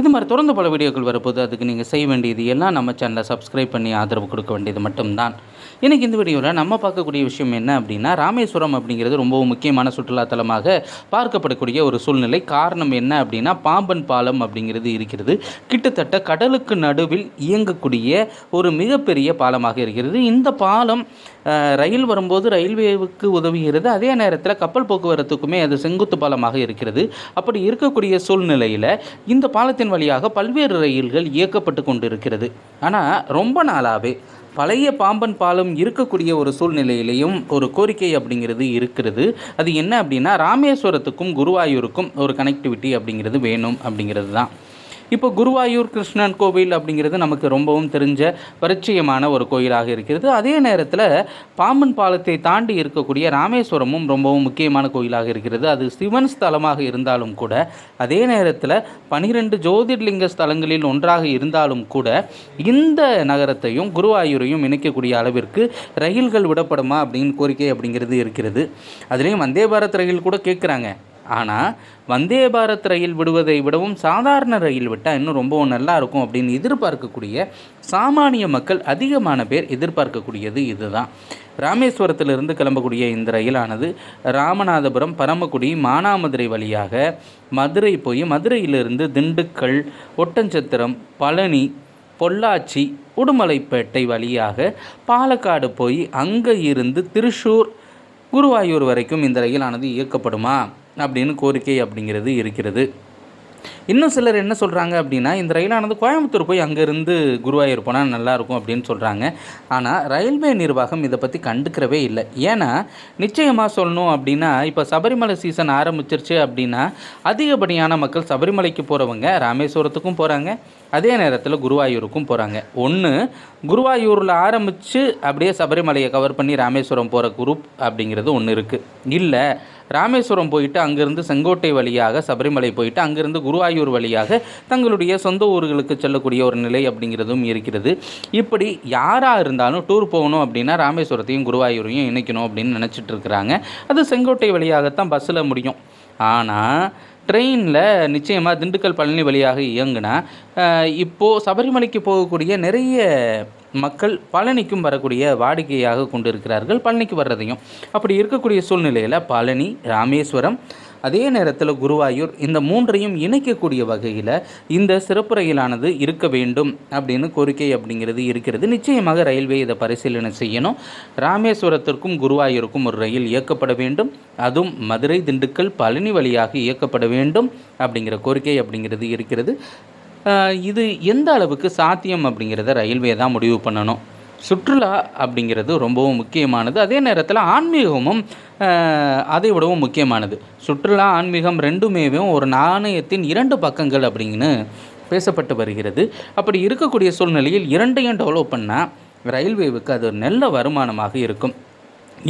இது மாதிரி தொடர்ந்து பல வீடியோக்கள் வரப்போது அதுக்கு நீங்கள் செய்ய வேண்டியது எல்லாம் நம்ம சேனலை சப்ஸ்கிரைப் பண்ணி ஆதரவு கொடுக்க வேண்டியது மட்டும்தான். இன்றைக்கி இந்த வீடியோவில் நம்ம பார்க்கக்கூடிய விஷயம் என்ன அப்படின்னா ராமேஸ்வரம் அப்படிங்கிறது ரொம்பவும் முக்கியமான சுற்றுலாத்தலமாக பார்க்கப்படக்கூடிய ஒரு சூழ்நிலை. காரணம் என்ன அப்படின்னா பாம்பன் பாலம் அப்படிங்கிறது இருக்கிறது. கிட்டத்தட்ட கடலுக்கு நடுவில் இயங்கக்கூடிய ஒரு மிகப்பெரிய பாலமாக இருக்கிறது. இந்த பாலம் ரயில் வரும்போது ரயில்வேவுக்கு உதவுகிறது. அதே நேரத்தில் கப்பல் போக்குவரத்துக்குமே அது செங்குத்து பாலமாக இருக்கிறது. அப்படி இருக்கக்கூடிய சூழ்நிலையில் இந்த பாலத்தின் வழியாக பல்வேறு ரயில்கள் இயக்கப்பட்டு கொண்டிருக்கிறது. ஆனால் ரொம்ப நாளாகவே பழைய பாம்பன் பாலம் இருக்கக்கூடிய ஒரு சூழ்நிலையிலையும் ஒரு கோரிக்கை அப்படிங்கிறது இருக்கிறது. அது என்ன அப்படின்னா ராமேஸ்வரத்துக்கும் குருவாயூருக்கும் ஒரு கனெக்டிவிட்டி அப்படிங்கிறது வேணும் அப்படிங்கிறது தான். இப்போ குருவாயூர் கிருஷ்ணன் கோவில் அப்படிங்கிறது நமக்கு ரொம்பவும் தெரிஞ்ச பரிச்சயமான ஒரு கோயிலாக இருக்கிறது. அதே நேரத்தில் பாம்பன் பாலத்தை தாண்டி இருக்கக்கூடிய ராமேஸ்வரமும் ரொம்பவும் முக்கியமான கோயிலாக இருக்கிறது. அது சிவன் ஸ்தலமாக இருந்தாலும் கூட அதே நேரத்தில் பனிரெண்டு ஜோதிர்லிங்க ஸ்தலங்களில் ஒன்றாக இருந்தாலும் கூட இந்த நகரத்தையும் குருவாயூரையும் இணைக்கக்கூடிய அளவிற்கு ரயில்கள் விடப்படுமா அப்படின்னு கோரிக்கை அப்படிங்கிறது இருக்கிறது. அதுலேயும் வந்தே பாரத் ரயில் கூட கேட்குறாங்க ஆனால் வந்தே பாரத் ரயில் விடுவதை விடவும் சாதாரண ரயில் விட்டால் இன்னும் ரொம்பவும் நல்லா இருக்கும் அப்படின்னு எதிர்பார்க்கக்கூடிய சாமானிய மக்கள் அதிகமான பேர் எதிர்பார்க்கக்கூடியது இதுதான். ராமேஸ்வரத்திலிருந்து கிளம்பக்கூடிய இந்த ரயிலானது ராமநாதபுரம் பரமக்குடி மானாமதுரை வழியாக மதுரை போய் மதுரையிலிருந்து திண்டுக்கல் ஒட்டஞ்சத்திரம் பழனி பொள்ளாச்சி உடுமலைப்பேட்டை வழியாக பாலக்காடு போய் அங்கே இருந்து திருஷூர் குருவாயூர் வரைக்கும் இந்த ரயிலானது இயக்கப்படுமா? அப்படின்னு கோரிக்கை அப்படிங்கிறது இருக்கிறது. இன்னும் சிலர் என்ன சொல்கிறாங்க அப்படின்னா இந்த ரயிலானது கோயம்புத்தூர் போய் அங்கேருந்து குருவாயூர் போனால் நல்லாயிருக்கும் அப்படின்னு சொல்கிறாங்க ஆனால் ரயில்வே நிர்வாகம் இதை பற்றி கண்டுக்கிறவே இல்லை. ஏன்னா நிச்சயமாக சொல்லணும் அப்படின்னா இப்போ சபரிமலை சீசன் ஆரம்பிச்சிருச்சு அப்படின்னா அதிகப்படியான மக்கள் சபரிமலைக்கு போகிறவங்க ராமேஸ்வரத்துக்கும் போகிறாங்க அதே நேரத்தில் குருவாயூருக்கும் போகிறாங்க ஒன்று குருவாயூரில் ஆரம்பித்து அப்படியே சபரிமலையை கவர் பண்ணி ராமேஸ்வரம் போகிற குரூப் அப்படிங்கிறது ஒன்று இருக்குது இல்லை ராமேஸ்வரம் போயிட்டு அங்கேருந்து செங்கோட்டை வழியாக சபரிமலை போயிட்டு அங்கேருந்து குருவாயூர் வழியாக தங்களுடைய சொந்த ஊர்களுக்கு செல்லக்கூடிய ஒரு நிலை அப்படிங்கிறதும் இருக்கிறது. இப்படி யாராக இருந்தாலும் டூர் போகணும் அப்படின்னா ராமேஸ்வரத்தையும் குருவாயூரையும் இணைக்கணும் அப்படின்னு நினச்சிட்டு இருக்கிறாங்க. அது செங்கோட்டை வழியாகத்தான் பஸ்ஸில் முடியும். ஆனால் ட்ரெயினில் நிச்சயமாக திண்டுக்கல் பழனி வழியாக இயங்குனா இப்போது சபரிமலைக்கு போகக்கூடிய நிறைய மக்கள் பழனிக்கும் வரக்கூடிய வாடிக்கையாக கொண்டு இருக்கிறார்கள் பழனிக்கு வர்றதையும். அப்படி இருக்கக்கூடிய சூழ்நிலையில் பழனி ராமேஸ்வரம் அதே நேரத்தில் குருவாயூர் இந்த மூன்றையும் இணைக்கக்கூடிய வகையில் இந்த சிறப்பு ரயிலானது இருக்க வேண்டும் அப்படின்னு கோரிக்கை அப்படிங்கிறது இருக்கிறது. நிச்சயமாக ரயில்வே இதை பரிசீலனை செய்யணும். ராமேஸ்வரத்திற்கும் குருவாயூருக்கும் ஒரு ரயில் இயக்கப்பட வேண்டும். அதுவும் மதுரை திண்டுக்கல் பழனி வழியாக இயக்கப்பட வேண்டும் அப்படிங்கிற கோரிக்கை அப்படிங்கிறது இருக்கிறது. இது எந்த அளவுக்கு சாத்தியம் அப்படிங்கிறத ரயில்வே தான் முடிவு பண்ணணும். சுற்றுலா அப்படிங்கிறது ரொம்பவும் முக்கியமானது. அதே நேரத்தில் ஆன்மீகமும் அதை விடவும் முக்கியமானது. சுற்றுலா ஆன்மீகம் ரெண்டுமேவும் ஒரு நாணயத்தின் இரண்டு பக்கங்கள் அப்படின்னு பேசப்பட்டு வருகிறது. அப்படி இருக்கக்கூடிய சூழ்நிலையில் இரண்டையும் டெவலப் பண்ணால் ரயில்வேவுக்கு அது ஒரு நல்ல வருமானமாக இருக்கும்.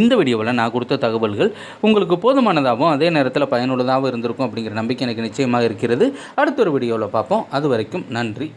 இந்த வீடியோவில் நான் கொடுத்த தகவல்கள் உங்களுக்கு போதுமானதாகவும் அதே நேரத்தில் பயனுள்ளதாகவும் இருந்திருக்கும் அப்படிங்கிற நம்பிக்கை எனக்கு நிச்சயமாக இருக்கிறது. அடுத்த ஒரு வீடியோவில் பார்ப்போம். அது வரைக்கும் நன்றி.